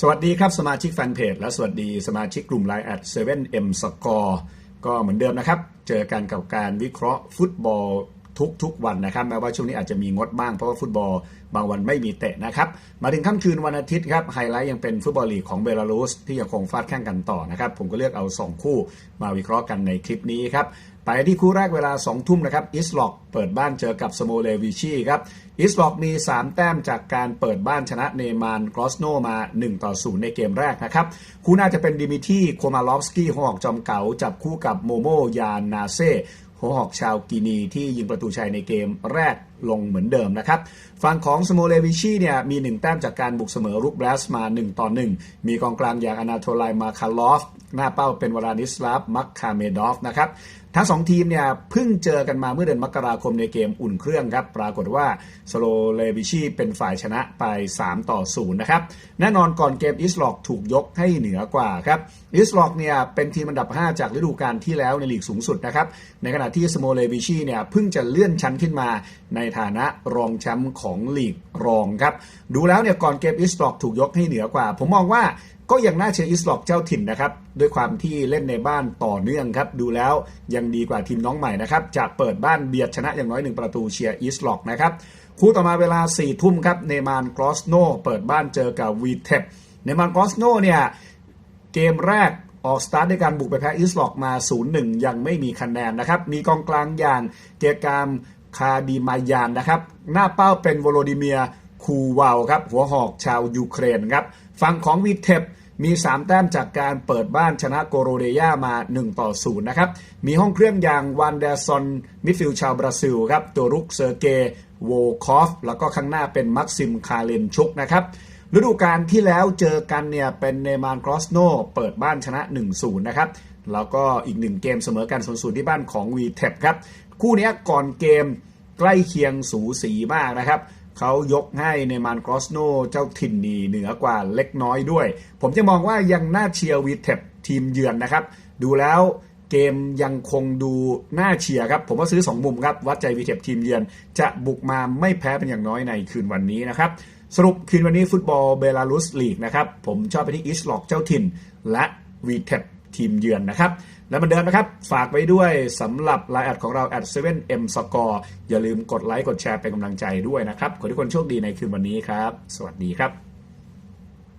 สวัสดีครับ สมาชิกแฟนเพจและสวัสดีสมาชิกกลุ่ม Line แอด 7M Score ก็เหมือนเดิมนะครับ เจอกันกับการวิเคราะห์ฟุตบอลทุกๆวันนะครับแม้ว่าช่วงนี้อาจจะมีงดบ้างเพราะว่าฟุตบอลบางวันไม่มีเตะนะครับ มาถึงค่ำคืนวันอาทิตย์ครับไฮไลท์ยังเป็นฟุตบอลลีกของเบลารุสที่ยังคงฟาดแข่งกันต่อนะครับ ผมก็เลือกเอา 2 คู่มาวิเคราะห์กันในคลิปนี้ครับ ไปที่คู่แรกเวลา 2 ทุ่มนะครับอิสล็อกเปิดบ้านเจอกับสโมเลวิชีครับอิสล็อกมี 3 แต้มจากการเปิดบ้านชนะเนมานกรอสโนมา 1 ต่อ 0 ในเกมแรกนะครับ คู่น่าจะเป็นดิมิที่โคมาลอฟสกี้หอกจอมเก๋าจับคู่กับโมโมยานนาเซ่หัวหอกชาวกินีที่ยิงประตูชัยในเกมแรก ลงเหมือนเดิมนะครับฝั่งของสโมเลวิชีเนี่ยมี 1 แต้มจากการบุกเสมอรุกแบลสมา 1 ต่อ 1 มีกองกลางอย่างอนาโทไลมาคาลอฟ หน้าเป้าเป็นวลาดิสลาฟ มักคาเมดอฟนะครับทั้งสองทีมเนี่ยเพิ่งเจอกันมาเมื่อเดือนมกราคมในเกมอุ่นเครื่องครับ ปรากฏว่าสโลเลวิชีเป็นฝ่ายชนะไป 3 ต่อ 0 นะครับ แน่นอนก่อนเกมอิสลอกถูกยกให้เหนือกว่าครับอิสลอกเนี่ยเป็นทีมอันดับ 5 จากฤดูกาลที่แล้วในลีกสูงสุดนะครับ ในขณะที่สโมเลวิชีเนี่ยเพิ่งจะเลื่อนชั้นขึ้นมาในฐานะรองแชมป์ของลีกรองครับ ดูแล้วเนี่ยก่อนเกมอิสล็อกถูกยกให้เหนือกว่า ผมมองว่าก็ยังน่าเชียร์อิสล็อกเจ้าถิ่นนะครับ ด้วยความที่เล่นในบ้านต่อเนื่องครับ ดูแล้วยังดีกว่าทีมน้องใหม่นะครับจะเปิดบ้านเบียดชนะอย่างน้อยหนึ่งประตูเชียร์อิสล็อกนะครับคู่ต่อมาเวลา4ี่ทุ่มครับเนมานกรอสโนเปิดบ้านเจอกับวีเทปเนมานกรอสโนเนี่ยเกมแรกออกสตาร์ทด้วยการบุกไปแพ้อิสล็อกมา 0-1 ยังไม่มีคะแนนนะครับ มีกองกลางอย่างเกียร์กาม คาดีมายานนะครับ หน้าเป้าเป็นโวโลดิเมียคูวาวครับหัวหอกชาวยูเครนครับฝั่งของวีเทปมี 3 แต้มจากการเปิดบ้านชนะโกโรเดียามา 1 ต่อ 0 นะครับ มีห้องเครื่องอย่างวันเดอร์ซอนมิดฟิลชาวบราซิลครับ ตัวรุกเซอร์เกโวคอฟ แล้วก็ข้างหน้าเป็นมักซิมคาเลนชุกนะครับฤดูกาลที่แล้วเจอกันเนี่ยเป็นเนมานกรอสโนเปิดบ้านชนะ 1-0 นะครับ แล้วก็อีกหนึ่งเกมเสมอกัน0-0ที่บ้านของวีเทปครับ คู่นี้ก่อนเกมใกล้เคียงสูสีมากนะครับเขายกให้เนมานกรอสโนเจ้าถิ่นนีเหนือกว่าเล็กน้อยด้วย ผมจะมองว่ายังน่าเชียร์วีเทปทีมเยือนนะครับ ดูแล้วเกมยังคงดูน่าเชียร์ครับ ผมว่าซื้อ 2 มุมครับ วัดใจวีเทปทีมเยือน จะบุกมาไม่แพ้เป็นอย่างน้อยในคืนวันนี้นะครับ สรุปคืนวันนี้ฟุตบอลเบลารุสลีกนะครับ ผมชอบไปที่อิสล็อกเจ้าถิ่น และวีเทป ทีมเยือนนะครับ และเหมือนเดิมนะครับ ฝากไว้ด้วยสำหรับไลน์แอดของเรา at 7m score อย่าลืมกดไลค์กดแชร์เป็นกำลังใจด้วยนะครับ ขอให้ทุกคนโชคดีในคืนวันนี้ครับ สวัสดีครับ